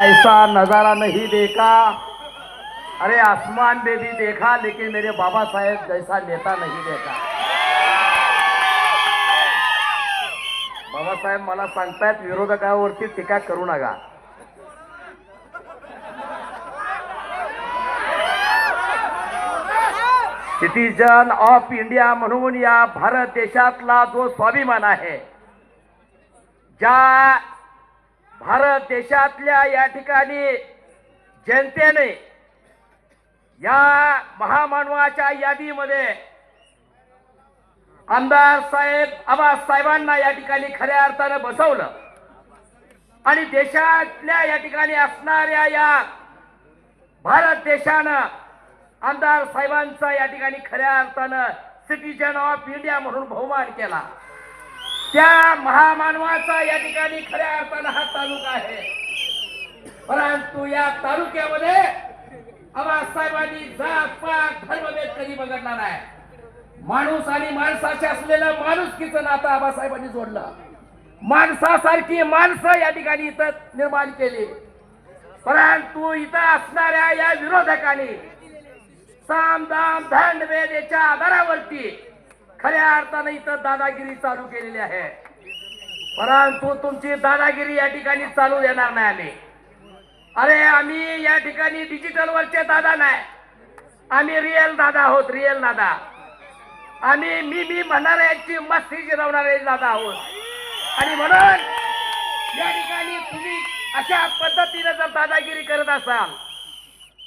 ऐसा नजारा नहीं देखा। अरे आसमान में भी देखा लेकिन मेरे बाबा साहेब जैसा नेता नहीं देखा। बाबासाहेब मला सांगतायत विरोधकावरती टीका करू नका. सिटीजन ऑफ इंडिया म्हणून या भारत देशातला जो स्वाभिमान आहे ज्या भारत देशातल्या या ठिकाणी जनतेने या महामानवाच्या यादीमध्ये आमदार साहेब आबास साहेबांना या ठिकाणी खऱ्या अर्थानं बसवलं. आणि देशातल्या या ठिकाणी असणाऱ्या या भारत देशानं आमदार साहेबांचा या ठिकाणी खऱ्या अर्थानं सिटीजन ऑफ इंडिया म्हणून बहुमान केला. त्या महामानवाचा या ठिकाणी खऱ्या अर्थानं हा तालुका आहे. परंतु या तालुक्यामध्ये आबासाहेबांनी जात पात धर्मभेद कधी बघडला नाही. माणूस आणि माणसाचे असलेलं माणुसकीचं नातं आबासाहेबांनी जोडलं. माणसासारखी माणसं या ठिकाणी इथं निर्माण केली. परंतु इथं असणाऱ्या या विरोधकांनी साम दाम दंड याच्या आधारावरती खऱ्या अर्थाने इथं दादागिरी चालू केलेली आहे. परंतु तुमची दादागिरी या ठिकाणी चालू देणार नाही आम्ही. अरे आम्ही या ठिकाणी डिजिटल वरचे दादा नाही. आम्ही रिअल दादा आहोत रिअल दादा. आम्ही मी मी म्हणणाऱ्यांची मस्ती जिरवणारे दादा आहोत. आणि म्हणून या ठिकाणी तुम्ही अशा पद्धतीने जर दादागिरी करत असाल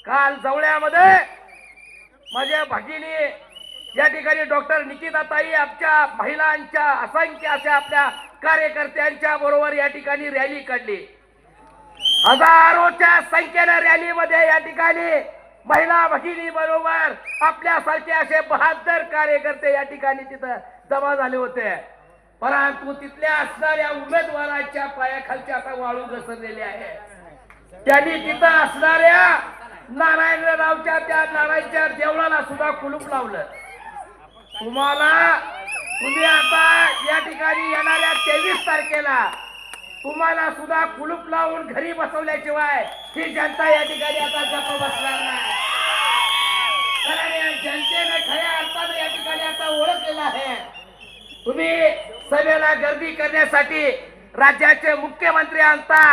काल जवळ्यामध्ये माझ्या भगिनी या ठिकाणी डॉक्टर निकिताताई आमच्या महिलांच्या असंख्य अशा आपल्या कार्यकर्त्यांच्या बरोबर या ठिकाणी रॅली काढली. हजारोच्या संख्येनं रॅलीमध्ये या ठिकाणी महिला भगिनी बरोबर आपल्यासारखे असे बहादर कार्यकर्ते या ठिकाणी तिथं जमा झाले होते. परंतु तिथल्या असणाऱ्या उमेदवाराच्या पायाखालच्या आता वाळू घसरलेले आहे. त्यांनी तिथं असणाऱ्या नारायणरावच्या त्या नारायणच्या देवळाला सुद्धा कुलूप लावलं. तुम्हाला तुम्ही आता या ठिकाणी येणाऱ्या तेवीस तारखेला तुम्हाला सुद्धा कुलूप लावून घरी बसवल्याशिवाय ही जनता या ठिकाणी आता गप्प बसणार नाही. कारण जनतेने खऱ्या अर्थाने या ठिकाणी आता ओळखलेलं आहे. तुम्ही सभेला गर्दी करण्यासाठी राज्याचे मुख्यमंत्री आणता.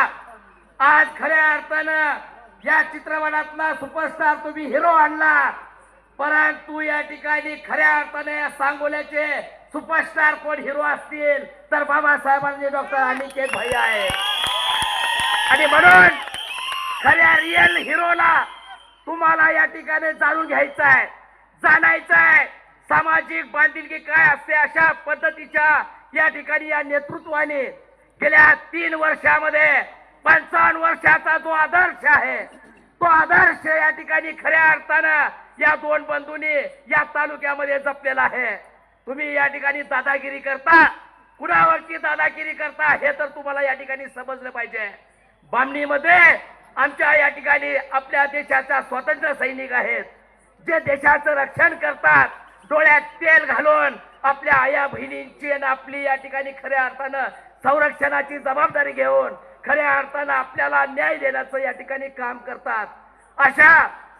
आज खऱ्या अर्थानं या चित्रपटातला सुपरस्टार तुम्ही हिरो आणला. परंतु या ठिकाणी खऱ्या अर्थाने सांगोल्याचे सुपरस्टार कोण हिरो असतील तर बाबासाहेबांचे डॉक्टर अनिकेत भाई आहे. आणि म्हणून खऱ्या रिअल हिरोला तुम्हाला या ठिकाणी जाणून घ्यायचं आहे. जाणायचं आहे सामाजिक बांधिलकी काय असते अशा पद्धतीच्या या ठिकाणी या नेतृत्वाने गेल्या तीन वर्षामध्ये पंचावन्न वर्षाचा जो आदर्श आहे तो आदर्श या ठिकाणी खऱ्या अर्थानं या दोन बंधूंनी या तालुक्यामध्ये जपलेला आहे. तुम्ही या ठिकाणी दादागिरी करता. कुणावरची दादागिरी करता हे तर तुम्हाला या ठिकाणी समजलं पाहिजे. बामणीमध्ये आमच्या या ठिकाणी आपल्या देशाच्या स्वतंत्र सैनिक आहेत. जे देशाचं रक्षण करतात डोळ्यात तेल घालून आपल्या आया बहिणींची आणि आपली या ठिकाणी खऱ्या अर्थानं संरक्षणाची जबाबदारी घेऊन खऱ्या अर्थानं आपल्याला न्याय देण्याचं या ठिकाणी काम करतात. अशा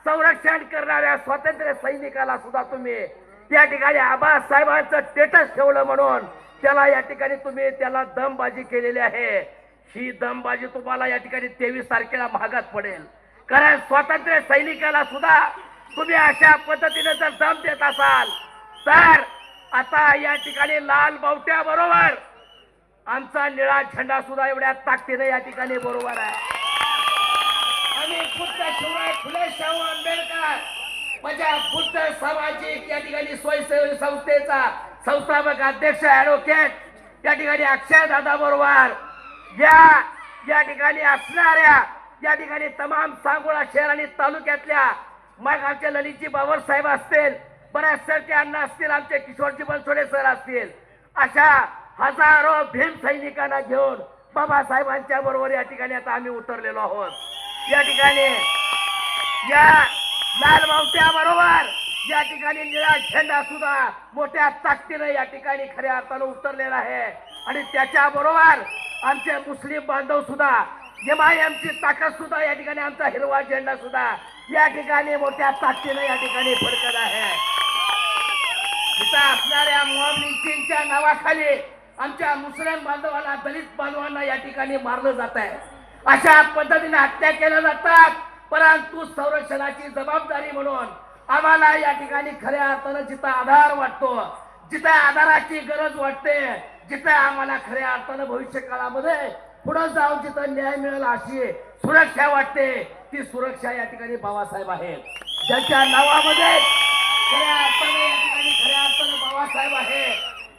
संरक्षण करणाऱ्या स्वातंत्र्य सैनिकाला सुद्धा तुम्ही या ठिकाणी आबासाहेबांचं स्टेटस ठेवलं म्हणून त्याला या ठिकाणी तुम्ही त्याला दमबाजी केलेली आहे. ही दमबाजी तुम्हाला या ठिकाणी तेवीस तारखेला महागात पडेल. कारण स्वातंत्र्य सैनिकाला सुद्धा तुम्ही अशा पद्धतीने जर दम देत असाल तर आता या ठिकाणी लाल बावट्या बरोबर आमचा निळा झेंडा सुद्धा एवढ्या ताकदीने या ठिकाणी बरोबर आहे. आणि बुद्ध शिवराय फुले शाहू आंबेडकर. माझ्या बुद्ध सामाजिक या ठिकाणी स्वयंसेवी संस्थेचा संस्थापक अध्यक्ष ऍडव्होकेट या ठिकाणी अक्षय दादा बरोबर. या या ठिकाणी असणाऱ्या या ठिकाणी तमाम सांगोळा शहर आणि तालुक्यातल्या मग आमचे ललितजी बाबर साहेब असतील बऱ्याच सरचे अण्णा असतील आमचे किशोरजी बनसोडे सर असतील. अशा हजारो भीम सैनिकांना घेऊन बाबासाहेबांच्या बरोबर या ठिकाणी आता आम्ही उतरलेलो आहोत. या ठिकाणी. या लाल मावट्या बरोबर. या ठिकाणी निळा झेंडा सुद्धा मोठ्या ताकदीने या ठिकाणी खऱ्या अर्थानं उतरलेला आहे. आणि त्याच्या बरोबर आमचे मुस्लिम बांधव सुद्धा एमआयएमची ताकद सुद्धा या ठिकाणी आमचा हिरवा झेंडा सुद्धा या ठिकाणी मोठ्या ताकदीने या ठिकाणी फडकत आहे. तिथं असणाऱ्या मोहम्मदींच्या नावाखाली आमच्या मुस्लिम बांधवांना दलित बांधवांना या ठिकाणी मारलं जात आहे. अशा पद्धतीने हत्या केल्या जातात. परंतु संरक्षणाची जबाबदारी म्हणून आम्हाला या ठिकाणी खऱ्या अर्थानं जिथं आधार वाटतो जिथे आधाराची गरज वाटते जिथे आम्हाला खऱ्या अर्थानं भविष्य काळामध्ये पुढे जाऊन जिथं न्याय मिळेल अशी सुरक्षा वाटते ती सुरक्षा या ठिकाणी बाबासाहेब आहेत. ज्यांच्या नावामध्ये खऱ्या अर्थाने या ठिकाणी खऱ्या अर्थानं बाबासाहेब आहे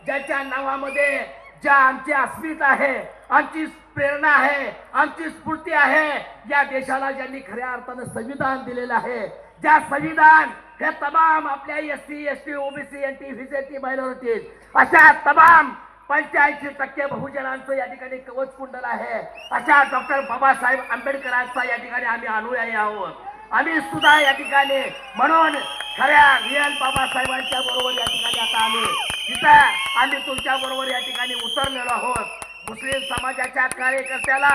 ज्याच्या नावामध्ये ज्या आमची अस्मिता आहे आमची प्रेरणा आहे आमची स्फूर्ती आहे. या देशाला ज्यांनी खऱ्या अर्थानं संविधान दिलेलं आहे ज्या संविधान हे तमाम आपल्या S C S T OBC N T VJT minorities अशा तमाम पंच्याऐंशी टक्के बहुजनांचं या ठिकाणी कवच कुंडल आहे. अशा डॉक्टर बाबासाहेब आंबेडकरांचा या ठिकाणी आम्ही अनुयायी आहोत. आम्ही सुद्धा या ठिकाणी म्हणून खऱ्या रिअल बाबासाहेबांच्या बरोबर या ठिकाणी आता आम्ही तिथं आम्ही तुमच्या बरोबर या ठिकाणी उतरलेलो आहोत. मुस्लिम समाजाच्या कार्यकर्त्याला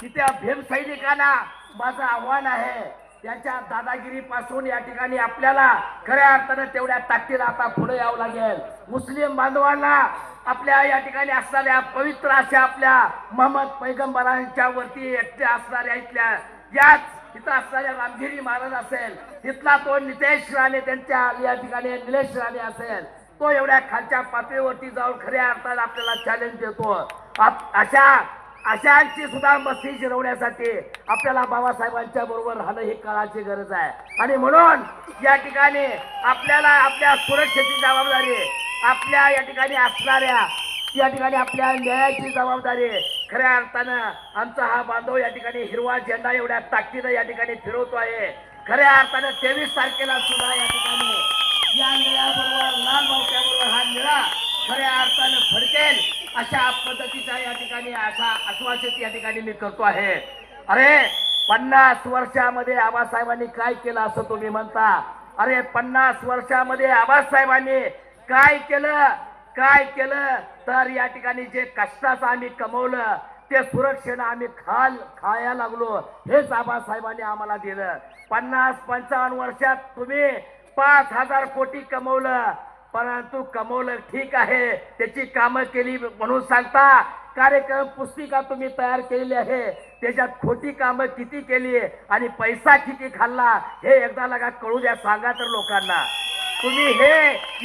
तिथे भीम सैनिकांना माझं आव्हान आहे. त्यांच्या दादागिरीपासून या ठिकाणी आपल्याला खऱ्या अर्थानं तेवढ्या ताकदीला आता पुढे यावं लागेल. मुस्लिम बांधवांना आपल्या या ठिकाणी असणाऱ्या पवित्र अशा आपल्या मोहम्मद पैगंबरांच्या वरती एकटे असणाऱ्या इथल्या याच इथं असणाऱ्या रामगिरी महाराज असेल इथला तो नितेश राणे त्यांच्या या ठिकाणी निलेश राणे असेल तो एवढ्या खालच्या पातळीवरती जाऊन खऱ्या अर्थानं आपल्याला चॅलेंज देतो. अशा अशांची सुद्धा मस्ती जिरवण्यासाठी आपल्याला बाबासाहेबांच्या बरोबर राहणं ही काळाची गरज आहे. आणि म्हणून या ठिकाणी आपल्याला आपल्या सुरक्षेची जबाबदारी आपल्या या ठिकाणी असणाऱ्या या ठिकाणी आपल्या न्यायाची जबाबदारी खऱ्या अर्थानं आमचा हा बांधव या ठिकाणी हिरवा झेंडा एवढ्या ताकदीनं या ठिकाणी फिरवतो आहे. खऱ्या अर्थानं तेवीस तारखेला सुद्धा या ठिकाणी या निळ्याबरोबर लाल बावट्याबरोबर हा निळा खऱ्या अर्थानं फडकेल. अशा पद्धतीचा या ठिकाणी असा आश्वासित या ठिकाणी मी करतो आहे. अरे पन्नास वर्षामध्ये आबासाहेबांनी काय केलं असं तुम्ही म्हणता? अरे पन्नास वर्षामध्ये आबासाहेबांनी काय केलं? काय केलं? तर या ठिकाणी जे कष्टाचं आम्ही कमवलं ते सुरक्षेनं आम्ही खाल खाया लागलो. हेच आबासाहेबांनी आम्हाला दिलं. पन्नास पंचावन्न वर्षात तुम्ही पाच हजार कोटी कमवलं. परंतु कमवलं ठीक आहे. त्याची कामं केली म्हणून सांगता कार्यक्रम पुस्तिका तुम्ही तयार केलेली आहे. त्याच्यात खोटी कामं किती केली आणि पैसा किती खाल्ला हे एकदा लगा कळू द्या सांगा तर लोकांना. तुम्ही हे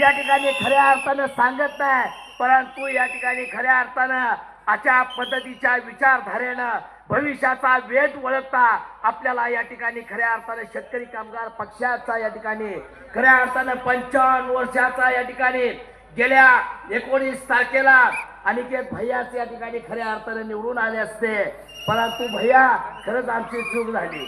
या ठिकाणी खऱ्या अर्थानं सांगत नाही परंतु या ठिकाणी खऱ्या अर्थानं अशा पद्धतीच्या विचारधारेनं भविष्याचा वेध ओळखता आपल्याला या ठिकाणी खऱ्या अर्थाने शेतकरी कामगार पक्षाचा या ठिकाणी खऱ्या अर्थानं पंचावन्न वर्षाचा या ठिकाणी गेल्या एकोणीस तारखेला अनिकेत भैयाच या ठिकाणी खऱ्या अर्थाने निवडून आले असते. परंतु भैया खरंच आमची चूक झाली.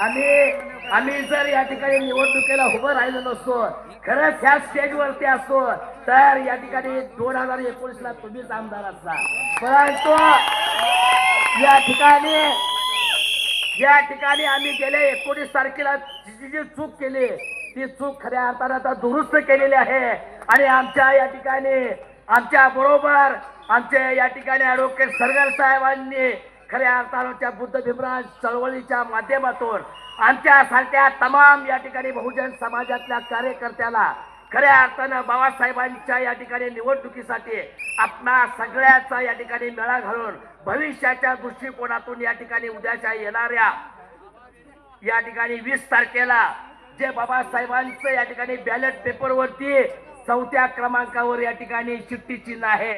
आम्ही आम्ही जर या ठिकाणी निवडणुकीला उभं राहिलो नसतो खरंच ह्या स्टेजवरती असतो तर या ठिकाणी दोन हजार एकोणीस ला तुम्हीच आमदार असता. परंतु या ठिकाणी या ठिकाणी आम्ही गेल्या एकोणीस तारखेला जी जी चूक केली ती चूक खऱ्या अर्थानं आता दुरुस्त केलेली आहे. आणि आमच्या या ठिकाणी आमच्या बरोबर आमचे या ठिकाणी ॲडव्होकेट सरगर साहेबांनी खऱ्या अर्थानं बुद्ध भीमराज चळवळीच्या माध्यमातून आमच्यासारख्या तमाम या ठिकाणी बहुजन समाजातल्या कार्यकर्त्याला खऱ्या अर्थानं बाबासाहेबांच्या या ठिकाणी निवडणुकीसाठी आपणा सगळ्याचा या ठिकाणी मेळा घालून भविष्याच्या दृष्टिकोनातून या ठिकाणी उद्याच्या येणाऱ्या या ठिकाणी वीस तारखेला जे बाबासाहेबांचं या ठिकाणी बॅलेट पेपरवरती चौथ्या क्रमांकावर या ठिकाणी चिठ्ठी चिन्ह आहे.